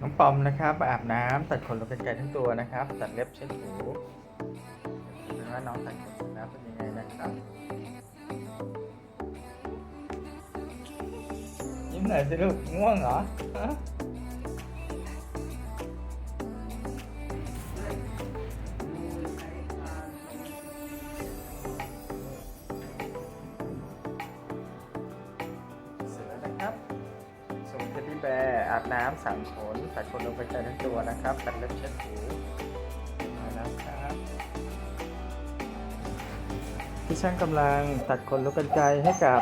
น้องปอมนะครับอาบน้ำตัดขนลงกันไกลทั้งตัวนะครับ ตัดเล็บเช็ดหูดูว่าน้องตัดขนแล้วเป็นยังไงนะครับยิ้มหน่อยสิลูกง่วงเหรอ ร์อาบน้ำสามขนตัดขนลงไปไกลทั้งตัวนะครับตัดเล็บเช็ดหูมาแล้วครับพี่ช่างกำลังตัดขนลูกกันไกให้กับ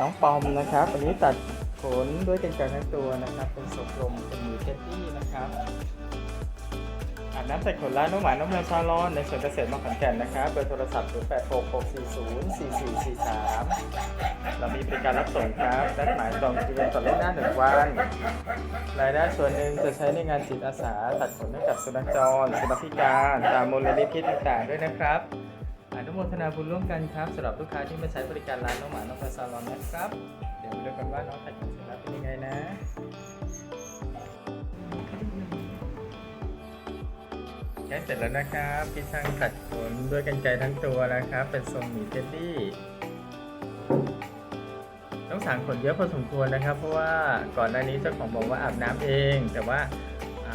น้องปอมนะครับอันนี้ตัดขนด้วยกันไกทั้งตัวนะครับ เป็นทรงกลมเป็นหมีเทดดี้นะครับอาบน้ำตัดขนร้านน้องหมาน้องแมวซาลอนในสวนเกษตรมอขอนแก่นนะครับเบอร์โทรศัพท์ 0866404443 มีบริการรับส่งครับนัดหมายจองคิวต่อล่วงหน้าหนึ่งวัน รายได้ส่วนหนึ่งจะใช้ในงานจิตอาสาตัดขนให้กับสุนัขจรสุนัขพิการตามมูลนิธิต่างๆ ด้วยนะครับอนุโมทนาบุญร่วมกันครับสำหรับลูกค้าที่มาใช้บริการร้านน้องหมาน้องแมวซาลอนนะครับ เดี๋ยวมาดูกันว่าน้องตัดขนเสร็จแล้วเป็นยังไงนะใกล้เสร็จแล้วนะครับพี่ช่างตัดขนด้วยกันไกรทั้งตัวนะครับ เป็นทรงหมีเท็ดดี้ ต้องสางขนเยอะพอสมควรนะครับ เพราะว่าก่อนหน้านี้เจ้าของบอกว่าอาบน้ำเอง แต่ว่า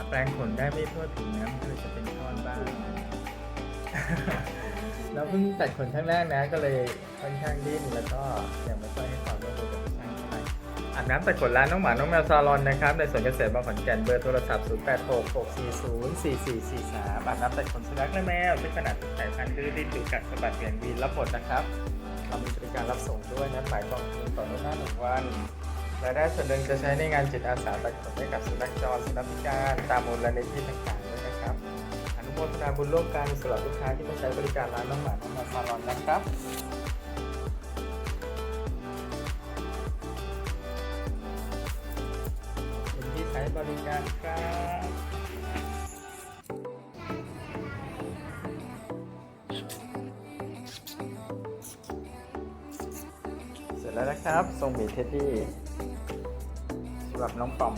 แปรงขนได้ไม่ทั่วถึงนะก็เลยจะเป็นท่อนบ้างเราเพิ่งตัดขนครั้งแรกนะ ก็เลยค่อนข้างดิ้นแล้วก็ยังไม่ค่อยให้ความร่วมมือ อาบน้ำตัดขนร้านน้องหมา น้องแมวซาลอนนะครับ ในสวนเกษตรบางขอนแก่นเบอร์โทรศัพท์ 0 8 6 6 4 0 4 4 4 3อาบน้ำตัดขนสุนัขและแมวทุกขนาดทุกสายพันธุ์ดื้อดิ้นดุกัดสะบัดเปลี่ยนวีนรับหมดนะครับเรามีบริการรับส่งด้วยนะหมายกองทุนต่อล่วงหน้าหนึ่งวันรายได้ส่วนหนึ่งจะใช้ในงานจิตอาสาตัดขนให้กับสุนัขจรสุนัขพิการตามมูลนิธิต่างๆด้วยนะครับอนุโมทนาบุญร่วมกันสำหรับลูกค้าที่มาใช้บริการร้านน้องหมาน้องแมวซาลอนนะครับ บริการครับเสร็จแล้วนะครับทรงหมีเท็ดดี้สำหรับน้องปอม